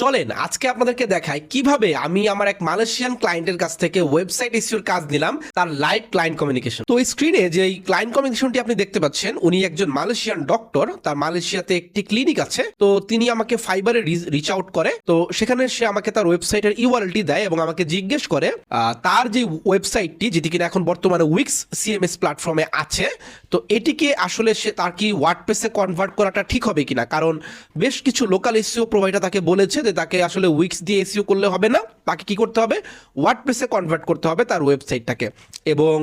চলেন, আজকে আপনাদেরকে দেখাই কীভাবে আমি আমার এক মালয়েশিয়ান ক্লায়েন্টের কাছ থেকে ওয়েবসাইট ইস্যুর কাজ নিলাম, তার লাইভ ক্লায়েন্ট কমিউনিকেশন তো স্ক্রিনে যে ক্লায়েন্ট কমিউনিকেশনটি আপনি দেখতে পাচ্ছেন, উনি একজন মালয়েশিয়ান ডক্টর তার মালয়েশিয়াতে একটি ক্লিনিক আছে। তো তিনি আমাকে ফাইবারে রিচ আউট করে, তো সেখানে সে আমাকে তার ওয়েবসাইটের ইউআরএলটি দেয় এবং আমাকে জিজ্ঞেস করে তার যে ওয়েবসাইটটি যেটি কিনা এখন বর্তমানে উইক্স সিএমএস প্ল্যাটফর্মে আছে, তো এটিকে আসলে সে তার কি ওয়ার্ডপ্রেসে কনভার্ট করাটা ঠিক হবে কিনা? কারণ বেশ কিছু লোকাল এসিও প্রোভাইডার তাকে বলেছে যে তাকে আসলে উইক্স দিয়ে এসিও করলে হবে না, তাকে কি করতে হবে? ওয়ার্ডপ্রেসে কনভার্ট করতে হবে তার ওয়েবসাইটটাকে এবং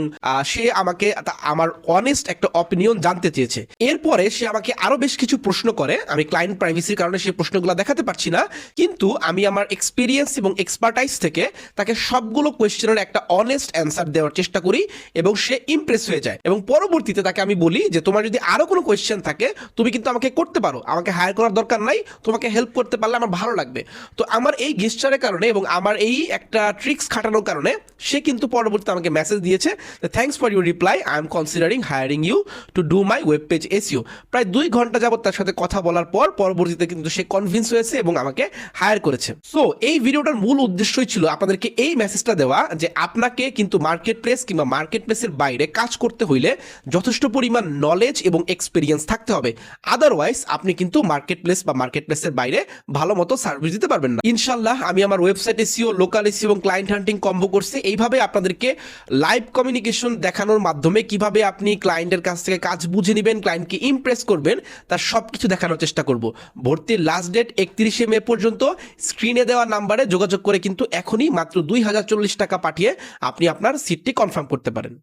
সে আমাকে আমার অনেস্ট একটা অপিনিয়ন জানতে চেয়েছে। এরপরে সে আমাকে আরও বেশ কিছু প্রশ্ন করে। আমি ক্লায়েন্ট প্রাইভেসির কারণে সেই প্রশ্নগুলো দেখাতে পারছি না। কিন্তু আমি আমার এক্সপিরিয়েন্স এবং এক্সপার্টাইজ থেকে তাকে সবগুলো কোয়েশ্চেনের একটা অনেস্ট অ্যান্সার দেওয়ার চেষ্টা করি এবং সে ইমপ্রেস হয়ে যায়। এবং পরবর্তীতে তাকে আমি বলি যে, তোমার যদি আরও কোনো কোয়েশ্চেন থাকে, তুমি কিন্তু আমাকে করতে পারো। আমাকে হায়ার করার দরকার নাই। তোমাকে হেল্প করতে পারলে আমার ভালো লাগবে। তো আমার এই গেস্টারের কারণে এবং আমার এই একটা ট্রিক্স খাটানোর কারণে সে কিন্তু পরবর্তীতে আমাকে মেসেজ দিয়েছে। Thanks for your reply I am considering hiring you to do my web page SEO প্রায় দুই ঘণ্টা যাবত তার সাথে কথা বলার পর পরবর্তীতে কিন্তু সে কনভিন্স হয়েছে এবং আমাকে হায়ার করেছে। সো এই ভিডিওটার মূল উদ্দেশ্যই ছিল আপনাদেরকে এই মেসেজটা দেওয়া যে আপনাকে কিন্তু মার্কেট প্লেস কিংবা মার্কেট প্লেসের বাইরে কাজ করতে হইলে যথেষ্ট পরিমাণ নলেজ এবং এক্সপিরিয়েন্স থাকতে হবে। আদারওয়াইজ আপনি কিন্তু মার্কেট প্লেস বা মার্কেট প্লেসের বাইরে ভালো মতো সার্ভিস দিতে পারবেন না। ইনশাল্লাহ আমি আমার ওয়েবসাইট এসিও লোকাল এসিও এবং ক্লায়েন্ট হান্টিং কম্বো করছি এইভাবে আপনাদেরকে লাইভ কমিউনিকেশন দেখানোর মাধ্যমে কীভাবে আপনি ক্লায়েন্টের কাছ থেকে কাজ বুঝে নেবেন ক্লায়েন্টকে ইমপ্রেস করবেন, তার সব কিছু দেখানোর চেষ্টা করব। ভর্তির লাস্ট ডেট একত্রিশে মে পর্যন্ত স্ক্রিনে দেওয়া নাম্বারে যোগাযোগ করে কিন্তু এখনই মাত্র দুই হাজার চল্লিশ টাকা পাঠিয়ে আপনি আপনার সিটটি কনফার্ম করতে পারেন।